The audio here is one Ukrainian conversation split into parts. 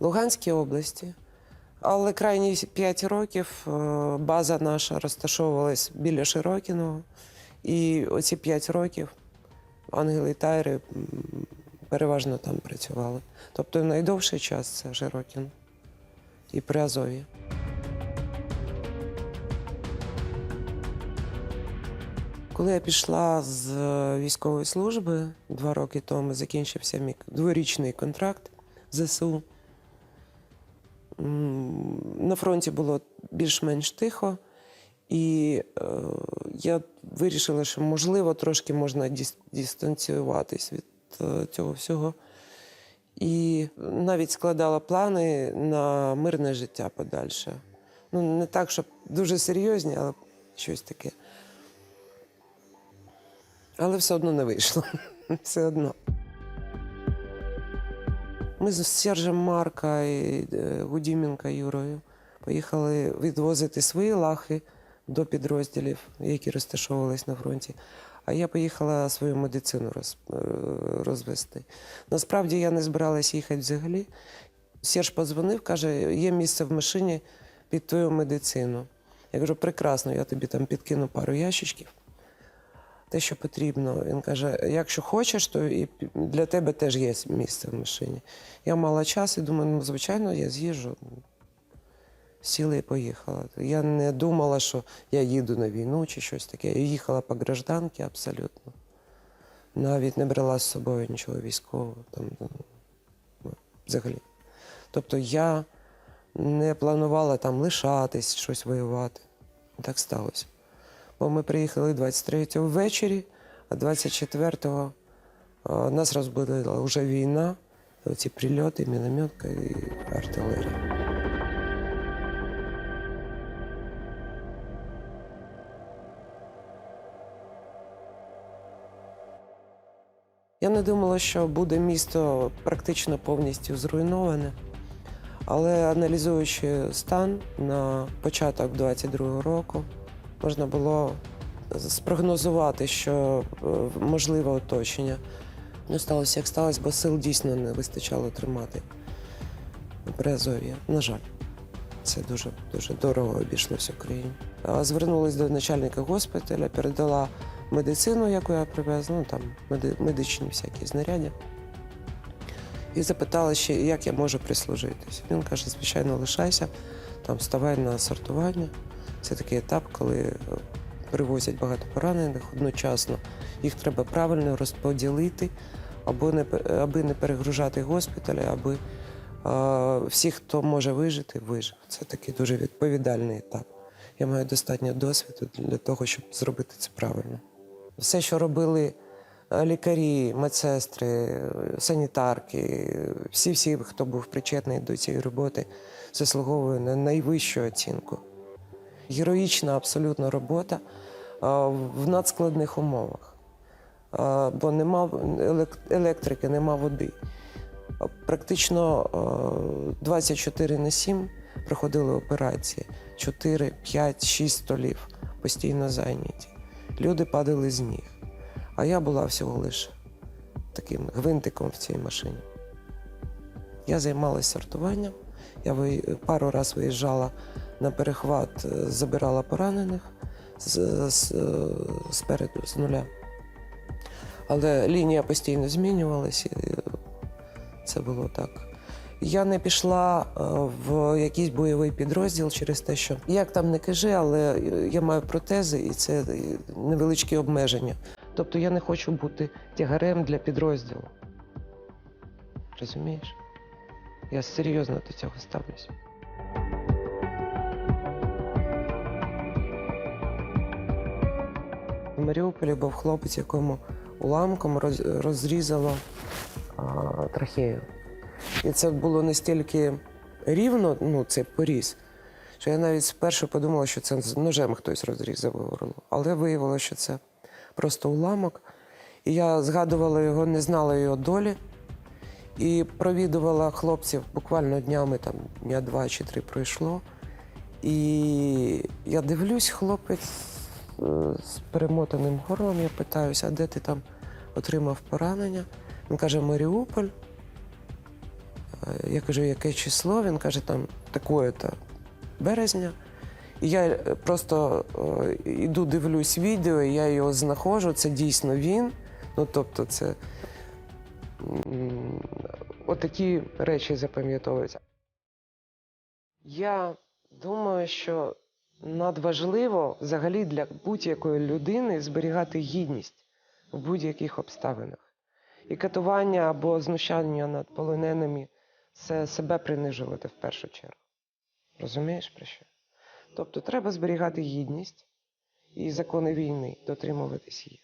Луганській області, але крайні 5 років е, база наша розташовувалась біля Широкіного. І оці 5 років ангели тайри переважно там працювали. Тобто найдовший час це Широкін і Приазов'я. Коли я пішла з військової служби два роки тому, закінчився мій дворічний контракт ЗСУ. На фронті було більш-менш тихо, і е, я вирішила, що можливо трошки можна дистанціюватись від е, цього всього. І навіть складала плани на мирне життя подальше. Ну, не так, щоб дуже серйозні, але щось таке. Але все одно не вийшло. Все одно. Ми з Сержем Марка і е, Гудіменка Юрою поїхали відвозити свої лахи до підрозділів, які розташовувались на фронті. А я поїхала свою медицину роз, е, розвести. Насправді я не збиралась їхати взагалі. Серж подзвонив, каже, є місце в машині під твою медицину. Я кажу, прекрасно, я тобі там підкину пару ящичків те, що потрібно. Він каже: якщо хочеш, то і для тебе теж є місце в машині. Я мала час і думаю, ну, звичайно, я з'їжджу. Сіла і поїхала. Я не думала, що я їду на війну чи щось таке. Я їхала по гражданці абсолютно. Навіть не брала з собою нічого військового там, ну, взагалі.Тобто я не планувала там лишатись, щось воювати. Так сталося. Бо ми приїхали 23-го ввечері, а 24-го нас розбудила вже війна, ці прильоти, мінометка і артилерія. Я не думала, що буде місто практично повністю зруйноване. Але аналізуючи стан на початок 22-го року, можна було спрогнозувати, що е, можливе оточення. Ну, сталося, як сталося, бо сил дійсно не вистачало тримати Приазов'я. На жаль, це дуже дуже дорого обійшлося Україні. Звернулася до начальника госпіталя, передала медицину, яку я привез, ну там медичні всякі знаряддя. І запитала ще, як я можу прислужитись. Він каже, звичайно, лишайся, там вставай на сортування. Це такий етап, коли е, привозять багато поранених одночасно. Їх треба правильно розподілити, або не, аби не перегружати госпіталі, аби е, всі, хто може вижити, вижив. Це такий дуже відповідальний етап. Я маю достатньо досвіду для того, щоб зробити це правильно. Все, що робили е, лікарі, медсестри, санітарки, всі-всі, хто був причетний до цієї роботи, заслуговує на найвищу оцінку. Героїчна абсолютно робота в надскладних умовах. Бо нема електрики, нема води. Практично 24 на 7 проходили операції. 4, 5, 6 столів постійно зайняті. Люди падали з ніг. А я була всього лише таким гвинтиком в цій машині. Я займалася сортуванням. Я пару разів виїжджала на перехват, е, забирала поранених з, з, спереду, з нуля. Але лінія постійно змінювалася, і е, це було так. Я не пішла е, в якийсь бойовий підрозділ через те, що як там не кажи, але е, я маю протези, і це е, невеличкі обмеження. Тобто я не хочу бути тягарем для підрозділу. Розумієш? Я серйозно до цього ставлюся. В Маріуполі був хлопець, якому уламком роз- розрізало а, трахею. І це було настільки рівно, ну, цей поріз, що я навіть спершу подумала, що це ножем хтось розрізав горло. Але виявилося, що це просто уламок. І я згадувала його, не знала його долі. І провідувала хлопців буквально днями, там дня два чи три пройшло. І я дивлюсь, хлопець е, з перемотаним горлом. Я питаюся, а де ти там отримав поранення? Він каже, Маріуполь. Е, Я кажу, яке число? Він каже, там такое-то березня. І я е, просто е, іду, дивлюсь відео, я його знаходжу. Це дійсно він. Ну, тобто, це отакі речі запам'ятовуються. Я думаю, що надважливо взагалі для будь-якої людини зберігати гідність в будь-яких обставинах. І катування або знущання над полоненими це себе принижувати в першу чергу. Розумієш про що? Тобто треба зберігати гідність і закони війни, дотримуватись їх.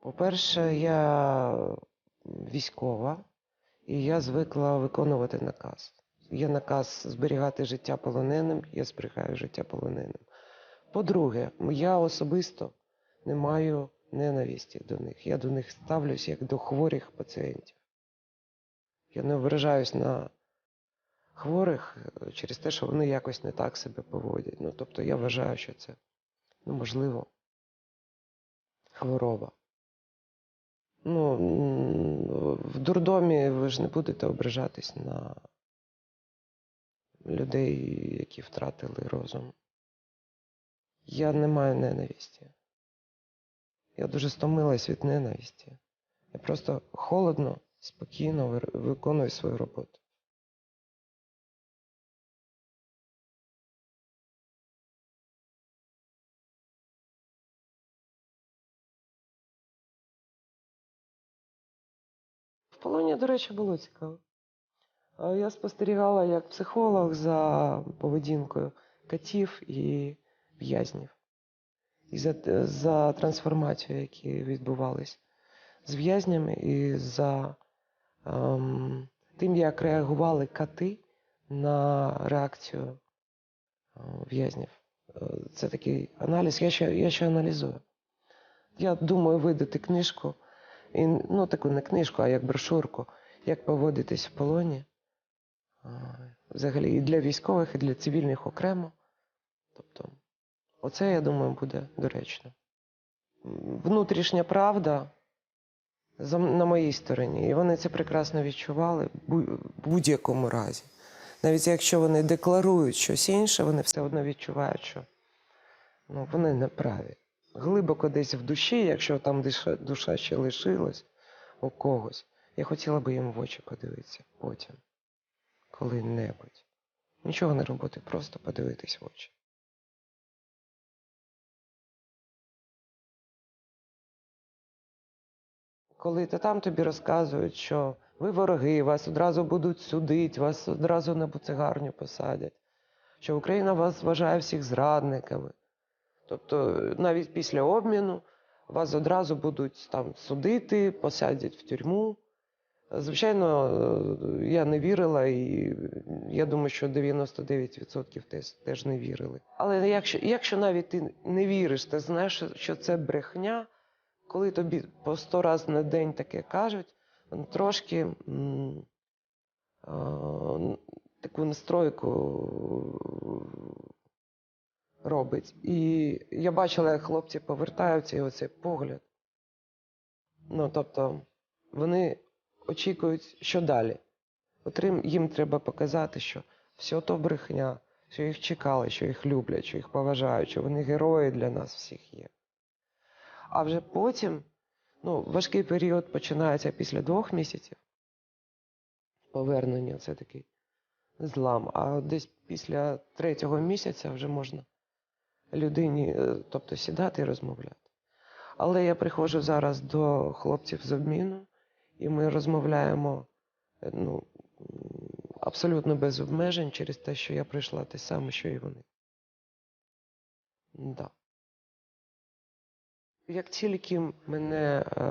По-перше, я військова, і я звикла виконувати наказ. Є наказ зберігати життя полоненим, я зберігаю життя полоненим. По-друге, я особисто не маю ненависті до них. Я до них ставлюсь як до хворих пацієнтів. Я не ображаюсь на хворих е, через те, що вони якось не так себе поводять. Ну, тобто я вважаю, що це, ну, можливо, хвороба. Ну, в дурдомі ви ж не будете ображатись на людей, які втратили розум. Я не маю ненависті. Я дуже стомилась від ненависті. Я просто холодно, спокійно виконую свою роботу. В полоні, до речі, було цікаво. Я спостерігала як психолог за поведінкою катів і в'язнів. І за, за трансформацією, які відбувались з в'язнями, і за тим, як реагували кати на реакцію е, в'язнів. Е, Це такий аналіз. Я ще, я ще аналізую. Я думаю видати книжку, і, ну таку не книжку, а як брошурку, як поводитись в полоні. Взагалі і для військових, і для цивільних окремо. Тобто, оце, я думаю, буде доречно. Внутрішня правда на моїй стороні, і вони це прекрасно відчували в будь-якому разі. Навіть якщо вони декларують щось інше, вони все одно відчувають, що ну, вони не праві. Глибоко десь в душі, якщо там душа, ще лишилась у когось, я хотіла би їм в очі подивитися потім, коли-небудь. Нічого не робити, просто подивитись в очі. Коли то там тобі розказують, що ви вороги, вас одразу будуть судити, вас одразу на буцегарню посадять, що Україна вас вважає всіх зрадниками. Тобто навіть після обміну вас одразу будуть там судити, посадять в тюрму. Звичайно, е, я не вірила, і я думаю, що 99% теж, теж не вірили. Але якщо, якщо навіть ти не віриш, ти знаєш, що це брехня, коли тобі по сто разів на день таке кажуть, воно трошки таку настройку робить. І я бачила, як хлопці повертаються, і оцей погляд. Ну, тобто, вони очікують, що далі. От їм- їм треба показати, що все то брехня, що їх чекали, що їх люблять, що їх поважають, що вони герої для нас всіх є. А вже потім, ну, важкий період починається після двох місяців. Повернення це такий злам. А десь після третього місяця вже можна людині, е, тобто сідати і розмовляти. Але я приходжу зараз до хлопців з обміну, і ми розмовляємо е, ну, абсолютно без обмежень через те, що я прийшла те саме, що і вони. Да. Як тільки мене е,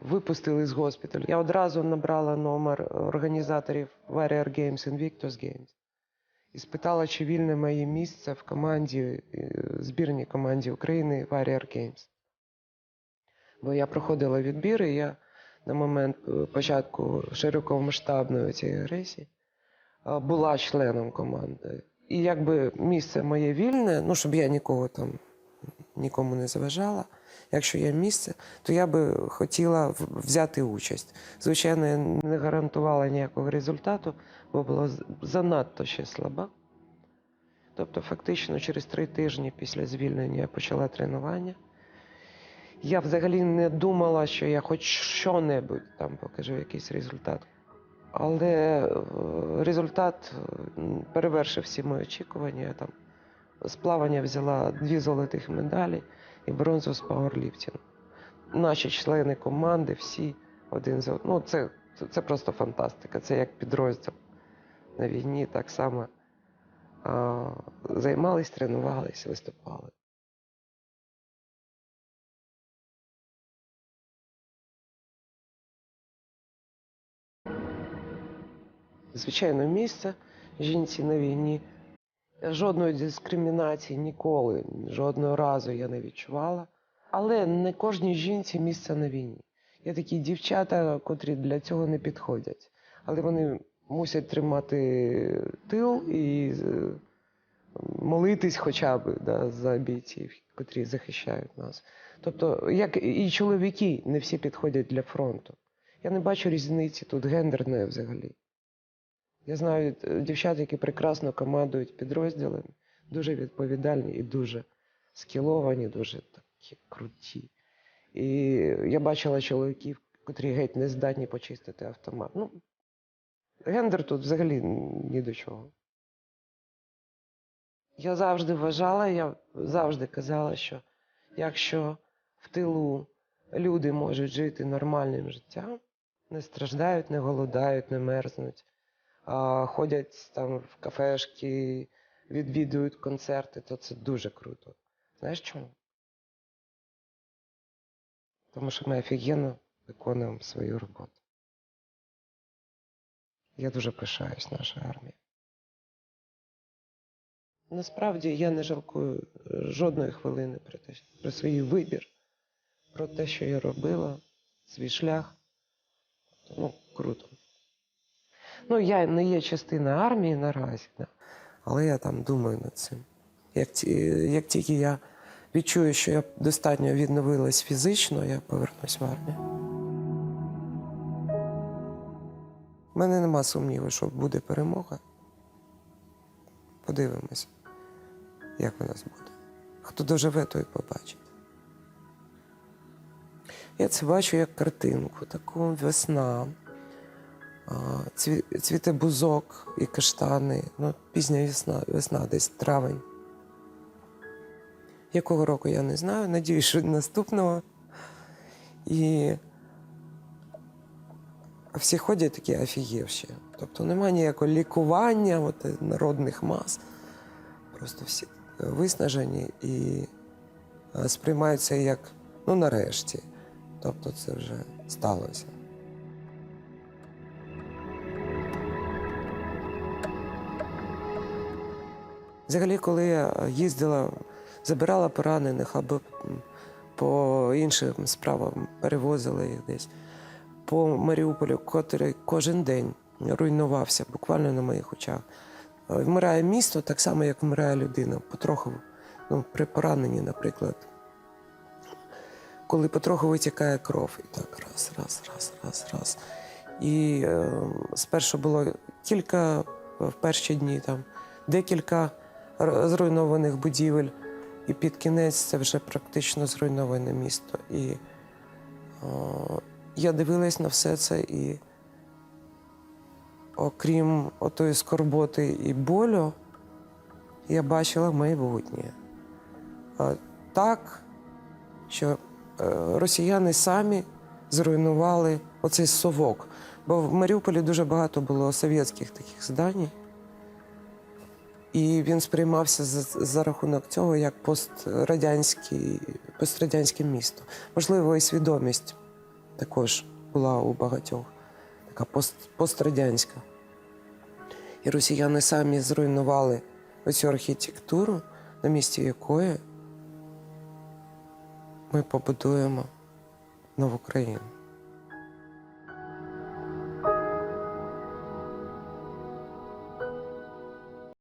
випустили з госпіталю, я одразу набрала номер організаторів Warrior Games і Victus Games і спитала, чи вільне моє місце в команді, е, збірній команді України Warrior Games. Бо я проходила відбір, і я на момент е, початку широкомасштабної цієї агресії була членом команди. І якби місце моє вільне, ну щоб я нікого там нікому не заважала, якщо є місце, то я би хотіла взяти участь. Звичайно, я не гарантувала ніякого результату, бо була занадто ще слаба. Тобто, фактично, через три тижні після звільнення я почала тренування. Я взагалі не думала, що я хоч що-небудь там покажу якийсь результат. Але е, результат е, перевершив всі мої очікування. Я там з плавання взяла дві золотих медалі і бронзу з пауерліфтингу. Наші члени команди, всі один за одним. Ну, це, це просто фантастика. Це як підрозділ на війні, так само а, займались, тренувались, виступали. Звичайно, місце жінці на війні. Жодної дискримінації ніколи, жодного разу я не відчувала. Але не кожній жінці місце на війні. Є такі дівчата, котрі для цього не підходять. Але вони мусять тримати тил і е, молитись хоча б да, за бійців, котрі захищають нас. Тобто, як і чоловіки, не всі підходять для фронту. Я не бачу різниці тут гендерної взагалі. Я знаю е, дівчат, які прекрасно командують підрозділами, дуже відповідальні і дуже скіловані, дуже такі круті. І я бачила чоловіків, котрі геть не здатні почистити автомат. Ну, гендер тут взагалі ні до чого. Я завжди вважала, я завжди казала, що якщо в тилу люди можуть жити нормальним життям, не страждають, не голодають, не мерзнуть, ходять там в кафешки, відвідують концерти, то це дуже круто. Знаєш чому? Тому що ми офігенно виконуємо свою роботу. Я дуже пишаюсь нашою армією. Насправді я не жалкую е, жодної хвилини про, те, про свій вибір, про те, що я робила, свій шлях. Ну, круто. Ну, я не є частина армії наразі, да. але я там думаю над цим. Як, як тільки я відчую, що я достатньо відновилась фізично, я повернусь в армію. У мене нема сумніву, що буде перемога. Подивимося, як у нас буде. Хто доживе, той побачить. Я це бачу як картинку, таку весна. Цвіте бузок і каштани. Ну, пізня весна, весна, десь травень. Якого року я не знаю. Надіюсь, що наступного. І всі ходять такі офігівші. Тобто немає ніякого лікування от, е, народних мас. Просто всі е, виснажені і е, сприймаються як ну нарешті. Тобто це вже сталося. Взагалі, коли я їздила, забирала поранених або по іншим справам перевозила їх десь по Маріуполю, котрий кожен день руйнувався буквально на моїх очах. Е, Вмирає місто так само, як вмирає людина. Потроху, ну, при пораненні, наприклад. Коли потроху витікає кров, і так раз, раз, раз, раз, раз. І е, спершу було кілька в перші дні там декілька зруйнованих будівель, і під кінець це вже практично зруйноване місто. І о, я дивилась на все це, і окрім отої скорботи і болю, я бачила майбутнє. Так, що е, росіяни самі зруйнували оцей совок. Бо в Маріуполі дуже багато було совєтських таких зданій. І він сприймався за, за рахунок цього як пострадянський, пострадянське місто. Можливо, і свідомість також була у багатьох, така пост, пострадянська. І росіяни самі зруйнували оцю архітектуру, на місці якої ми побудуємо нову країну.